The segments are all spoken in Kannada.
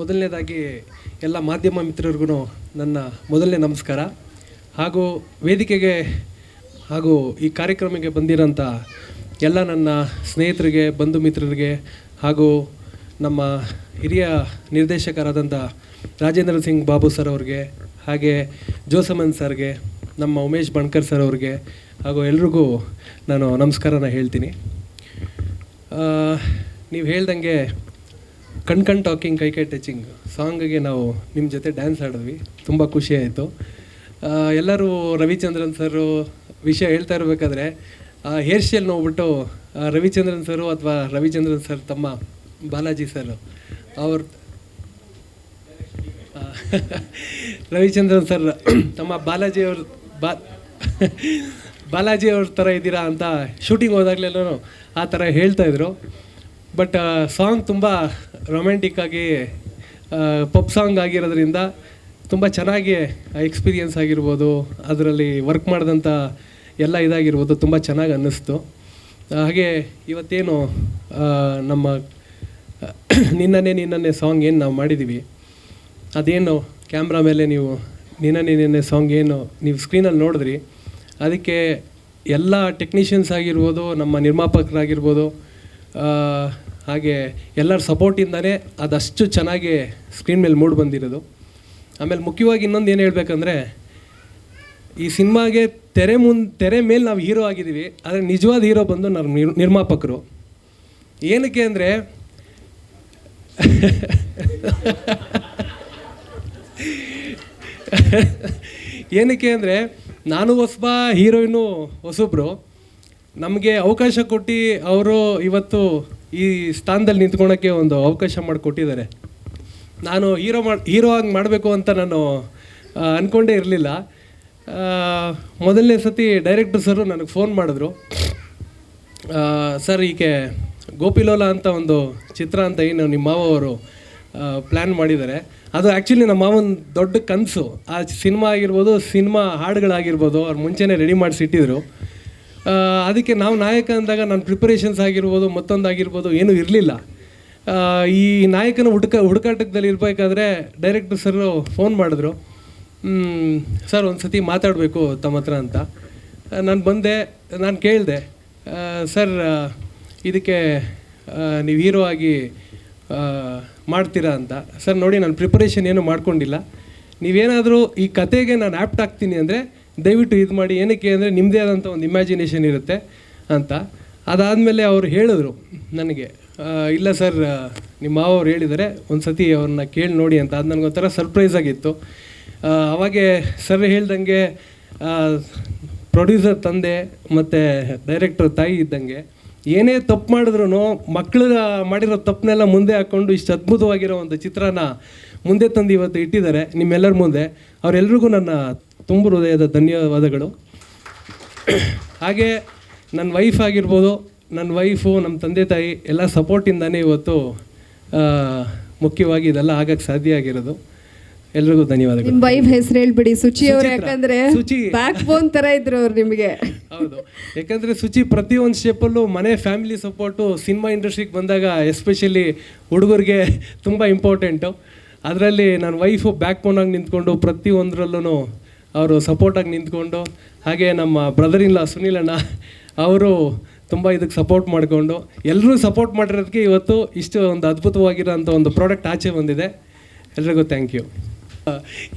ಮೊದಲನೇದಾಗಿ ಎಲ್ಲ ಮಾಧ್ಯಮ ಮಿತ್ರರಿಗೂ ನನ್ನ ಮೊದಲನೇ ನಮಸ್ಕಾರ. ಹಾಗೂ ವೇದಿಕೆಗೆ ಹಾಗೂ ಈ ಕಾರ್ಯಕ್ರಮಕ್ಕೆ ಬಂದಿರೋಂಥ ಎಲ್ಲ ನನ್ನ ಸ್ನೇಹಿತರಿಗೆ, ಬಂಧು ಮಿತ್ರರಿಗೆ ಹಾಗೂ ನಮ್ಮ ಹಿರಿಯ ನಿರ್ದೇಶಕರಾದಂಥ ರಾಜೇಂದ್ರ ಸಿಂಗ್ ಬಾಬು ಸರ್ ಅವ್ರಿಗೆ, ಹಾಗೆ ಜೋಸಮನ್ ಸರ್ಗೆ, ನಮ್ಮ ಉಮೇಶ್ ಬಣ್ಕರ್ ಸರ್ ಅವ್ರಿಗೆ ಹಾಗೂ ಎಲ್ರಿಗೂ ನಾನು ನಮಸ್ಕಾರನ ಹೇಳ್ತೀನಿ. ನೀವು ಹೇಳ್ದಂಗೆ ಕಣ್ ಕಣ್ ಟಾಕಿಂಗ್, ಕೈ ಕೈ ಟಚಿಂಗ್ ಸಾಂಗ್ಗೆ ನಾವು ನಿಮ್ಮ ಜೊತೆ ಡ್ಯಾನ್ಸ್ ಆಡಿದ್ವಿ. ತುಂಬ ಖುಷಿ ಆಯಿತು. ಎಲ್ಲರೂ ರವಿಚಂದ್ರನ್ ಸರು ವಿಷಯ ಹೇಳ್ತಾ ಇರಬೇಕಾದ್ರೆ ಹೇರ್ ಸ್ಟೈಲ್ ನೋಡ್ಬಿಟ್ಟು ರವಿಚಂದ್ರನ್ ಸರು ಅಥವಾ ರವಿಚಂದ್ರನ್ ಸರ್ ತಮ್ಮ ಬಾಲಾಜಿ ಸರ್, ಅವ್ರ ರವಿಚಂದ್ರನ್ ಸರ್ ತಮ್ಮ ಬಾಲಾಜಿ ಅವ್ರ ಬಾ ಬಾಲಾಜಿ ಅವ್ರ ಥರ ಇದ್ದೀರಾ ಅಂತ ಶೂಟಿಂಗ್ ಹೋದಾಗಲೆಲ್ಲೂ ಆ ಥರ ಹೇಳ್ತಾಯಿದ್ರು ಬಟ್ ಸಾಂಗ್ ತುಂಬ ರೊಮ್ಯಾಂಟಿಕ್ ಆಗಿ ಪಪ್ ಸಾಂಗ್ ಆಗಿರೋದ್ರಿಂದ ತುಂಬ ಚೆನ್ನಾಗಿ ಎಕ್ಸ್ಪೀರಿಯನ್ಸ್ ಆಗಿರ್ಬೋದು. ಅದರಲ್ಲಿ ವರ್ಕ್ ಮಾಡಿದಂಥ ಎಲ್ಲ ಇದಾಗಿರ್ಬೋದು. ತುಂಬ ಚೆನ್ನಾಗಿ ಅನ್ನಿಸ್ತು. ಹಾಗೆ ಇವತ್ತೇನು ನಮ್ಮ ನಿನ್ನನೇ ನಿನ್ನನ್ನೇ ಸಾಂಗ್ ಏನು ನಾವು ಮಾಡಿದ್ದೀವಿ ಅದೇನು ಕ್ಯಾಮ್ರಾ ಮೇಲೆ ನೀವು ನಿನ್ನನೇ ನಿನ್ನೆ ಸಾಂಗ್ ಏನು ನೀವು ಸ್ಕ್ರೀನಲ್ಲಿ ನೋಡಿದ್ರಿ. ಅದಕ್ಕೆ ಎಲ್ಲ ಟೆಕ್ನಿಷಿಯನ್ಸ್ ಆಗಿರ್ಬೋದು, ನಮ್ಮ ನಿರ್ಮಾಪಕರಾಗಿರ್ಬೋದು ಹಾಗೆ ಎಲ್ಲರ ಸಪೋರ್ಟಿಂದನೇ ಅದಷ್ಟು ಚೆನ್ನಾಗಿ ಸ್ಕ್ರೀನ್ ಮೇಲೆ ಮೂಡಿ ಬಂದಿರೋದು. ಆಮೇಲೆ ಮುಖ್ಯವಾಗಿ ಇನ್ನೊಂದು ಏನು ಹೇಳ್ಬೇಕಂದ್ರೆ, ಈ ಸಿನಿಮಾಗೆ ತೆರೆ ಮುನ್, ತೆರೆ ಮೇಲೆ ನಾವು ಹೀರೋ ಆಗಿದ್ದೀವಿ, ಆದರೆ ನಿಜವಾದ ಹೀರೋ ಬಂದು ನಮ್ಮ ನಿರ್, ನಿರ್ಮಾಪಕರು. ಏನಕ್ಕೆ ಅಂದರೆ ಏನಕ್ಕೆ ಅಂದರೆ, ನಾನು ಹೊಸಬ ಹೀರೋಯಿನು ಹೊಸಬ್ರು. ನಮಗೆ ಅವಕಾಶ ಕೊಟ್ಟು ಅವರು ಇವತ್ತು ಈ ಸ್ಥಾನದಲ್ಲಿ ನಿಂತ್ಕೊಳ್ಳೋಕ್ಕೆ ಒಂದು ಅವಕಾಶ ಮಾಡಿಕೊಟ್ಟಿದ್ದಾರೆ. ನಾನು ಹೀರೋ ಮಾಡಿ, ಹೀರೋ ಆಗಿ ಮಾಡಬೇಕು ಅಂತ ನಾನು ಅಂದ್ಕೊಂಡೇ ಇರಲಿಲ್ಲ. ಮೊದಲನೇ ಸತಿ ಡೈರೆಕ್ಟರ್ ಸರು ನನಗೆ ಫೋನ್ ಮಾಡಿದ್ರು. ಸರ್ ಈಕೆ ಗೋಪಿಲೋಲ ಅಂತ ಒಂದು ಚಿತ್ರ ಅಂತ ಏನು ನಿಮ್ಮ ಮಾವ ಅವರು ಪ್ಲ್ಯಾನ್ ಮಾಡಿದ್ದಾರೆ. ಅದು ಆ್ಯಕ್ಚುಲಿ ನಮ್ಮ ಮಾವನ ದೊಡ್ಡ ಕನಸು. ಆ ಸಿನಿಮಾ ಆಗಿರ್ಬೋದು, ಸಿನಿಮಾ ಹಾಡುಗಳಾಗಿರ್ಬೋದು, ಅವ್ರು ಮುಂಚೆನೇ ರೆಡಿ ಮಾಡಿಸಿಟ್ಟಿದ್ರು. ಅದಕ್ಕೆ ನಾವು ನಾಯಕ ಅಂದಾಗ ನನ್ನ ಪ್ರಿಪರೇಷನ್ಸ್ ಆಗಿರ್ಬೋದು, ಮತ್ತೊಂದಾಗಿರ್ಬೋದು ಏನೂ ಇರಲಿಲ್ಲ. ಈ ನಾಯಕನ ಹುಡುಕ ಹುಡುಕಾಟದಲ್ಲಿ ಇರಬೇಕಾದ್ರೆ ಡೈರೆಕ್ಟರ್ ಸರ್ ಫೋನ್ ಮಾಡಿದ್ರು. ಸರ್ ಒಂದು ಸತಿ ಮಾತಾಡಬೇಕು ತಮ್ಮ ಹತ್ರ ಅಂತ. ನಾನು ಬಂದೆ, ನಾನು ಕೇಳಿದೆ ಸರ್ ಇದಕ್ಕೆ ನೀವು ಹೀರೋ ಆಗಿ ಮಾಡ್ತೀರಾ ಅಂತ. ಸರ್ ನೋಡಿ, ನಾನು ಪ್ರಿಪರೇಷನ್ ಏನೂ ಮಾಡ್ಕೊಂಡಿಲ್ಲ. ನೀವೇನಾದರೂ ಈ ಕತೆಗೆ ನಾನು ಆ್ಯಪ್ಟ್ ಆಗ್ತೀನಿ ಅಂದರೆ ದಯವಿಟ್ಟು ಇದು ಮಾಡಿ. ಏನಕ್ಕೆ ಅಂದರೆ ನಿಮ್ಮದೇ ಆದಂಥ ಒಂದು ಇಮ್ಯಾಜಿನೇಷನ್ ಇರುತ್ತೆ ಅಂತ. ಅದಾದಮೇಲೆ ಅವರು ಹೇಳಿದ್ರು ನನಗೆ ಇಲ್ಲ ಸರ್ ನಿಮ್ಮ ಮಾವ ಅವ್ರು ಹೇಳಿದ್ದಾರೆ ಒಂದು ಸತಿ ಅವ್ರನ್ನ ಕೇಳಿ ನೋಡಿ ಅಂತ. ಅದು ನನಗೊಂಥರ ಸರ್ಪ್ರೈಸ್ ಆಗಿತ್ತು. ಅವಾಗೆ ಸರ್ ಹೇಳ್ದಂಗೆ ಪ್ರೊಡ್ಯೂಸರ್ ತಂದೆ ಮತ್ತು ಡೈರೆಕ್ಟರ್ ತಾಯಿ ಇದ್ದಂಗೆ, ಏನೇ ತಪ್ಪು ಮಾಡಿದ್ರು ಮಕ್ಕಳು ಮಾಡಿರೋ ತಪ್ಪನ್ನೆಲ್ಲ ಮುಂದೆ ಹಾಕ್ಕೊಂಡು ಇಷ್ಟು ಅದ್ಭುತವಾಗಿರೋ ಒಂದು ಚಿತ್ರನ ಮುಂದೆ ತಂದು ಇವತ್ತು ಇಟ್ಟಿದ್ದಾರೆ, ನಿಮ್ಮೆಲ್ಲರ ಮುಂದೆ. ಅವರೆಲ್ರಿಗೂ ನನ್ನ ತುಂಬ ಹೃದಯದ ಧನ್ಯವಾದಗಳು. ಹಾಗೆ ನನ್ನ ವೈಫ್ ಆಗಿರ್ಬೋದು ನನ್ನ ವೈಫು ನಮ್ಮ ತಂದೆ ತಾಯಿ ಎಲ್ಲ ಸಪೋರ್ಟಿಂದಾನೇ ಇವತ್ತು ಮುಖ್ಯವಾಗಿ ಇದೆಲ್ಲ ಆಗಕ್ಕೆ ಸಾಧ್ಯ ಆಗಿರೋದು. ಎಲ್ರಿಗೂ ಧನ್ಯವಾದಗಳು. ನಿಮ್ಮ ವೈಫ್ ಹೆಸರು ಹೇಳ್ಬಿಡಿ. ಸುಚಿ ಅವರು. ಯಾಕಂದ್ರೆ ಸುಚಿ. ಬ್ಯಾಕ್ ಬೋನ್ ತರ ಇದ್ರು ಅವ್ರು ನಿಮಗೆ. ಹೌದು. ಯಾಕಂದರೆ ಸುಚಿ ಪ್ರತಿಯೊಂದು ಸ್ಟೆಪ್ಪಲ್ಲೂ ಮನೆ ಫ್ಯಾಮಿಲಿ ಸಪೋರ್ಟು ಸಿನಿಮಾ ಇಂಡಸ್ಟ್ರಿಗೆ ಬಂದಾಗ ಎಸ್ಪೆಷಲಿ ಹುಡುಗರಿಗೆ ತುಂಬ ಇಂಪಾರ್ಟೆಂಟು ಅದರಲ್ಲಿ ನನ್ನ ವೈಫು ಬ್ಯಾಕ್ ಬೋನಾಗಿ ನಿಂತ್ಕೊಂಡು ಪ್ರತಿಯೊಂದರಲ್ಲೂ ಅವರು ಸಪೋರ್ಟಾಗಿ ನಿಂತ್ಕೊಂಡು, ಹಾಗೆ ನಮ್ಮ ಬ್ರದರ್ ಇಲ್ಲ ಸುನೀಲ್ ಅಣ್ಣ ಅವರು ತುಂಬ ಇದಕ್ಕೆ ಸಪೋರ್ಟ್ ಮಾಡಿಕೊಂಡು ಎಲ್ಲರೂ ಸಪೋರ್ಟ್ ಮಾಡಿರೋದಕ್ಕೆ ಇವತ್ತು ಇಷ್ಟು ಒಂದು ಅದ್ಭುತವಾಗಿರೋಂಥ ಒಂದು ಪ್ರಾಡಕ್ಟ್ ಆಚೆ ಬಂದಿದೆ. ಎಲ್ರಿಗೂ ಥ್ಯಾಂಕ್ ಯು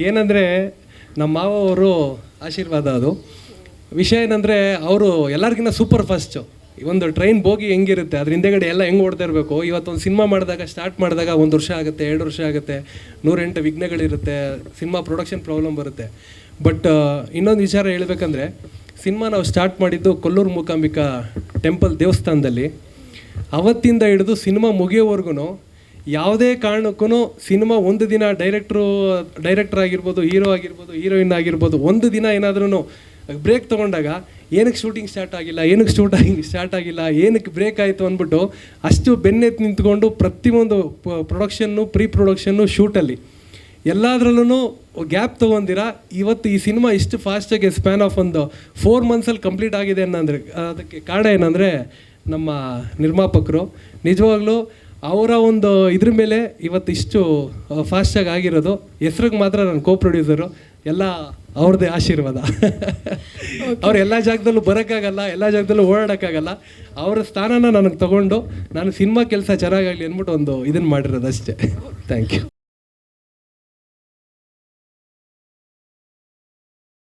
ಏನಂದರೆ, ನಮ್ಮ ಮಾವ ಅವರು ಆಶೀರ್ವಾದ ಅದು. ವಿಷಯ ಏನಂದರೆ, ಅವರು ಎಲ್ಲರಿಗಿಂತ ಸೂಪರ್ ಫಾಸ್ಟು ಒಂದು ಟ್ರೈನ್ ಬೋಗಿ ಹೆಂಗಿರುತ್ತೆ, ಅದ್ರ ಹಿಂದೆಗಡೆ ಎಲ್ಲ ಹೆಂಗೆ ಓಡ್ತಾ ಇರಬೇಕು? ಇವತ್ತೊಂದು ಸಿನಿಮಾ ಮಾಡಿದಾಗ ಸ್ಟಾರ್ಟ್ ಮಾಡಿದಾಗ ಒಂದು ವರ್ಷ ಆಗುತ್ತೆ, ಎರಡು ವರ್ಷ ಆಗುತ್ತೆ, ನೂರೆಂಟು ವಿಘ್ನಗಳಿರುತ್ತೆ ಸಿನಿಮಾ ಪ್ರೊಡಕ್ಷನ್ ಪ್ರಾಬ್ಲಮ್ ಬರುತ್ತೆ. ಬಟ್ ಇನ್ನೊಂದು ವಿಚಾರ ಹೇಳಬೇಕಂದ್ರೆ ಸಿನಿಮಾ ನಾವು ಸ್ಟಾರ್ಟ್ ಮಾಡಿದ್ದು ಕೊಲ್ಲೂರು ಮೂಕಾಂಬಿಕಾ ಟೆಂಪಲ್ ದೇವಸ್ಥಾನದಲ್ಲಿ. ಅವತ್ತಿಂದ ಹಿಡಿದು ಸಿನಿಮಾ ಮುಗಿಯೋವರೆಗೂ ಯಾವುದೇ ಕಾರಣಕ್ಕೂ ಸಿನಿಮಾ ಒಂದು ದಿನ ಡೈರೆಕ್ಟ್ರು ಡೈರೆಕ್ಟರ್ ಆಗಿರ್ಬೋದು ಹೀರೋ ಆಗಿರ್ಬೋದು ಹೀರೋಯಿನ್ ಆಗಿರ್ಬೋದು, ಒಂದು ದಿನ ಏನಾದ್ರೂ ಬ್ರೇಕ್ ತೊಗೊಂಡಾಗ ಏನಕ್ಕೆ ಶೂಟಿಂಗ್ ಸ್ಟಾರ್ಟ್ ಆಗಿಲ್ಲ, ಏನಕ್ಕೆ ಶೂಟಿಂಗ್ ಸ್ಟಾರ್ಟ್ ಆಗಿಲ್ಲ, ಏನಕ್ಕೆ ಬ್ರೇಕ್ ಆಯಿತು ಅಂದ್ಬಿಟ್ಟು ಅಷ್ಟು ಬೆನ್ನೆತ್ತು ನಿಂತ್ಕೊಂಡು ಪ್ರತಿಯೊಂದು ಪ್ರೊಡಕ್ಷನ್ನು ಪ್ರೀ ಪ್ರೊಡಕ್ಷನ್ನು ಶೂಟಲ್ಲಿ ಎಲ್ಲದರಲ್ಲೂ ಗ್ಯಾಪ್ ತೊಗೊಂಡಿರ? ಇವತ್ತು ಈ ಸಿನಿಮಾ ಇಷ್ಟು ಫಾಸ್ಟಾಗಿ ಸ್ಪ್ಯಾನ್ ಆಫ್ ಒಂದು ಫೋರ್ ಮಂತ್ಸಲ್ಲಿ ಕಂಪ್ಲೀಟ್ ಆಗಿದೆ ಅನ್ನಂದ್ರೆ ಅದಕ್ಕೆ ಕಾರಣ ಏನಂದರೆ ನಮ್ಮ ನಿರ್ಮಾಪಕರು ನಿಜವಾಗ್ಲೂ ಅವರ ಒಂದು ಇದ್ರ ಮೇಲೆ ಇವತ್ತು ಇಷ್ಟು ಫಾಸ್ಟಾಗಿ ಆಗಿರೋದು ಹೆಸ್ರಿಗೆ ಮಾತ್ರ ನಾನು ಕೋ ಪ್ರೊಡ್ಯೂಸರು ಎಲ್ಲ ಅವ್ರದ್ದೇ ಆಶೀರ್ವಾದ. ಅವ್ರು ಎಲ್ಲ ಜಾಗದಲ್ಲೂ ಬರೋಕ್ಕಾಗಲ್ಲ ಎಲ್ಲ ಜಾಗದಲ್ಲೂ ಓಡಾಡೋಕ್ಕಾಗಲ್ಲ ಅವರ ಸ್ಥಾನನ ನನಗೆ ತಗೊಂಡು ನಾನು ಸಿನಿಮಾ ಕೆಲಸ ಚೆನ್ನಾಗಾಗಲಿ ಅಂದ್ಬಿಟ್ಟು ಒಂದು ಇದನ್ನು ಮಾಡಿರೋದು ಅಷ್ಟೇ ಥ್ಯಾಂಕ್ ಯು